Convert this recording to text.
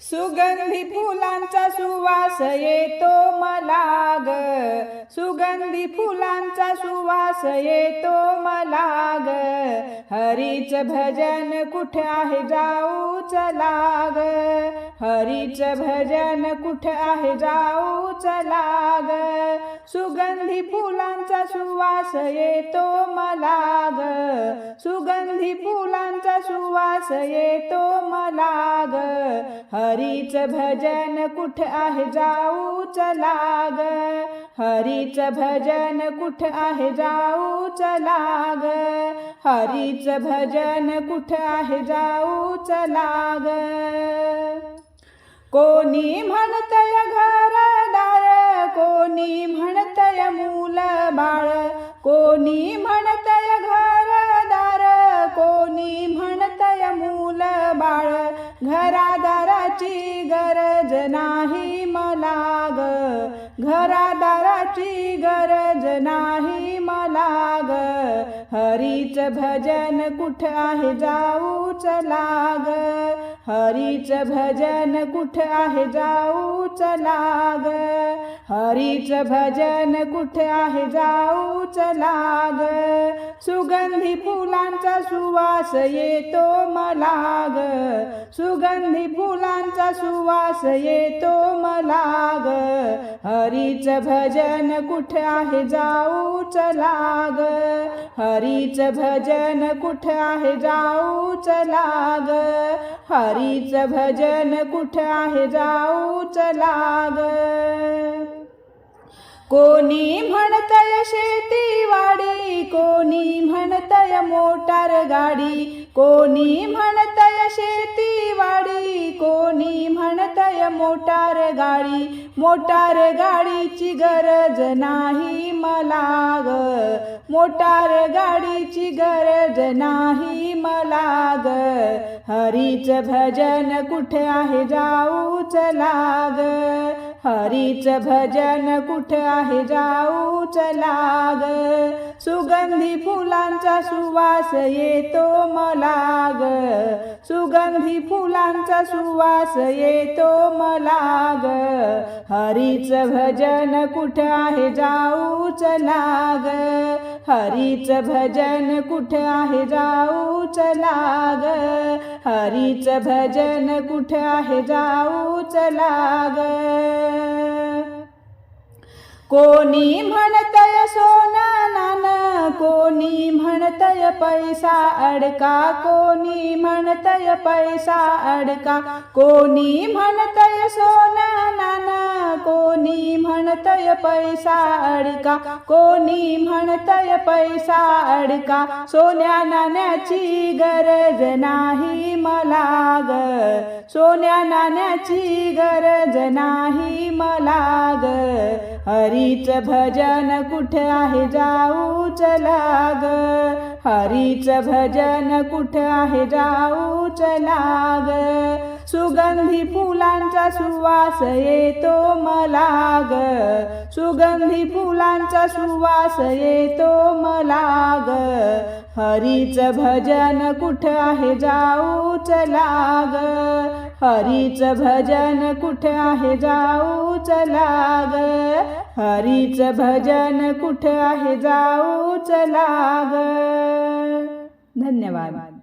सुगंधी फुलांचा सुवास येतो मला ग सुगंधी फुलांचा सुवास येतो मला ग हरीच भजन कुठे आहे जाऊ चला ग हरीच भजन कुठे आहे जाऊ चला ग सुगंधी फुलांचा सुवास येतो मला ग सुगंधी फुलांचा सुवास येतो मला हरीच भजन कुठ आहे जाऊ लाग? हरीच भजन कुठ आहे जाऊ लाग? हरीच भजन कुठ आहे जाऊ लाग? कोणी म्हणतय घरदार कोणी म्हणतय मूल बाळ? कोणी म्हणतय घरदार कोणी म्हणतय मूल बाळ? घरादाराची गरज नाही मला ग घरादाराची गरज नाही मला ग हरीच भजन कुठ आहे जाऊ चला ग हरीच भजन कुठ आहे जाऊ चला ग हरीच भजन कुठे आहे? जाऊ चला ग सुगंधी फुलांचा सुवास येतो मला ग सुगंधी फुलांचा सुवास येतो मला ग हरीच भजन कुठे आहे? जाऊ चला हरीच भजन कुठे आहे? जाऊ चला हरीच भजन कुठे आहे? जाऊ चला ग कोणी म्हणतय शेतीवाडी कोणी म्हणतय मोटार गाडी कोणी म्हणतय शेती शेतीवाडी कोणी म्हणतय मोटार गाडी. मोटार गाडीची गरज नाही मला ग. मोटार गाडीची गरज नाही मला ग. हरीच भजन कुठे आहे जाऊ चला ग हरीच भजन कुठे आहे? जाऊ लाग. सुगंधी फुलांचा सुवास येतो मला ग सुगंधी फुलांचा सुवास येतो मला ग हरीच भजन कुठे आहे? जाऊ लाग. हरीच भजन कुठे आहे? जाऊ लाग. हरीच भजन कुठे आहे? जाऊच लाग. कोणी म्हणतय सोना नान कोणी म्हणतय पैसा अडका कोणी म्हणतय पैसा अडका. कोणी म्हणतय सोना नाना कोणी म्हणतय पैसा अडका. कोणी म्हणतय पैसा अडका. सोन्या नाण्याची गरज नाही मला ग. सोन्या नाण्याची गरज नाही मला ग. हरीच भजन कुठे आहे? जाऊ चला ग हरीच भजन कुठे आहे? जाऊ चला ग सुगंधी फुलांचा सुवास येतो मला ग सुगंधी फुलांचा सुवास येतो मला ग हरीच भजन कुठे आहे? जाऊ चला ग हरीच भजन कुठे आहे जाऊ चला ग हरीच भजन कुठे आहे जाऊ चला ग धन्यवाद.